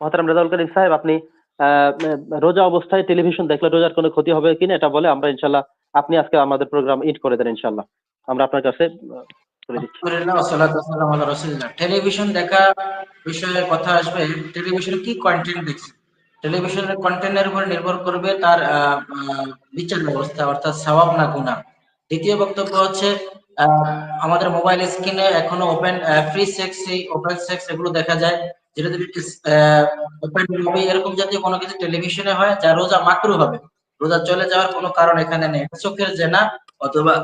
মহতারাম রেজাউল করিম সাহেব আপনি আহ, রোজা অবস্থায় টেলিভিশন দেখলে রোজার কোনো ক্ষতি হবে কিনা এটা বলে আমরা ইনশাল্লাহ আপনি আজকে আমাদের প্রোগ্রাম ইট করে দেন ইনশাল্লাহ। আমরা আপনার কাছে টেলিভিশন দেখা বিষয়ে কথা আসবে টেলিভিশনে কি কন্টেন্ট দেখছে টেলিভিশনের কন্টেন্টের উপর নির্ভর করবে তার বিচার ব্যবস্থা অর্থাৎ সওয়াব না গুনাহ দ্বিতীয় বক্তব্য হচ্ছে আমাদের মোবাইল স্ক্রিনে এখনও open free sex open sex এগুলো দেখা যায়। যেটা যদি মুভি এরকম জাতীয় কোনো কিছু টেলিভিশনে হয় যা রোজা মাকরু হবে। রোজা চলে যাওয়ার কোনো কারণ এখানে নেই। চোখের জেনা অথবা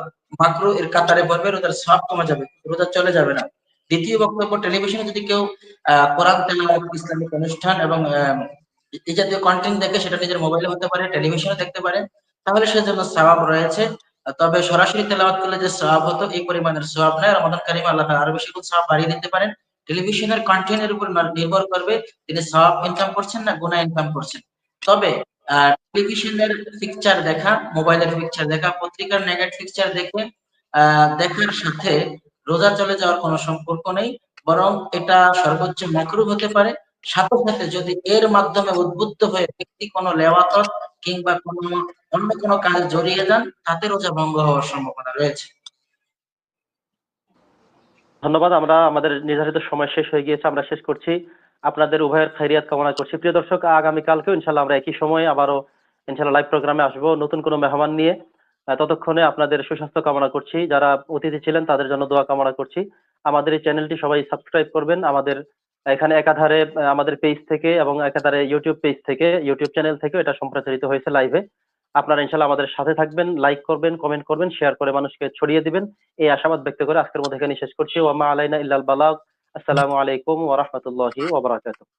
মাকরু এর কাতারে পড়বে, রোজার সব কমে যাবে। রোজা চলে যাবে না। দ্বিতীয় বক্তব্য টেলিভিশনে যদি কেউ কোরআন ইসলামিক অনুষ্ঠান এবং এই জাতীয় কন্টেন্ট দেখে সেটা নিজের মোবাইলে হতে পারে টেলিভিশনে দেখতে পারে, তাহলে সেজন্য সওয়াব রয়েছে। তবে সরাসরি তেলাওয়াত করলে যে সওয়াব হতো, এই পরিমাণের সওয়াব নয় রমাদান কারিম আল্লাহ আরও বেশি সওয়াব বাড়িয়ে দিতে পারেন। টেলিভিশনের কন্টেন্টের উপর নির্ভর করবে তিনি সওয়াব ইনকাম করছেন না গুনাহ ইনকাম করছেন। তবে টেলিভিশনের পিকচার দেখা মোবাইলের পিকচার দেখা, পত্রিকার নেগেট পিকচার দেখে দেখার সাথে রোজা চলে যাওয়ার কোনো সম্পর্ক নেই, বরং এটা সর্বোচ্চ মাকরুহ হতে পারে। সাথে সাথে যদি এর মাধ্যমে উদ্বুদ্ধ হয়ে ব্যক্তি কোনো লেওয়াতত কিংবা কোনো অন্য কোনো কাজ জড়িয়ে যান, তাতে রোজা ভঙ্গ হওয়ার সম্ভাবনা রয়েছে। ধন্যবাদ, আমরা আমাদের নির্ধারিত সময় শেষ হয়ে গিয়েছে, আমরা শেষ করছি। আপনাদের উভয়ের খাইরিয়াত কামনা করছি। প্রিয় দর্শক, আগামীকালকেও ইনশাল্লাহ আমরা একই সময়ে আবারও ইনশাল্লাহ লাইভ প্রোগ্রামে আসব, নতুন কোনো মেহমান নিয়ে। ততক্ষণে আপনাদের সুস্বাস্থ্য কামনা করছি। যারা অতিথি ছিলেন, তাদের জন্য দোয়া কামনা করছি। আমাদের এই চ্যানেলটি সবাই সাবস্ক্রাইব করবেন। আমাদের এখানে একাধারে আমাদের পেজ থেকে এবং একাধারে ইউটিউব পেজ থেকে ইউটিউব চ্যানেল থেকে এটা সম্প্রচারিত হয়েছে লাইভে আপনারা ইনশাল্লাহ আমাদের সাথে থাকবেন লাইক করবেন কমেন্ট করবেন শেয়ার করে মানুষকে ছড়িয়ে দিবেন। এই আশাবাদ ব্যক্ত করে আজকের মধ্যে এখানে শেষ করছি। ওয়ামা আলাইনা ইল্লাল বালাগ। আসসালামু আলাইকুম ওয়া রাহমাতুল্লাহি ওয়া বারাকাতুহু।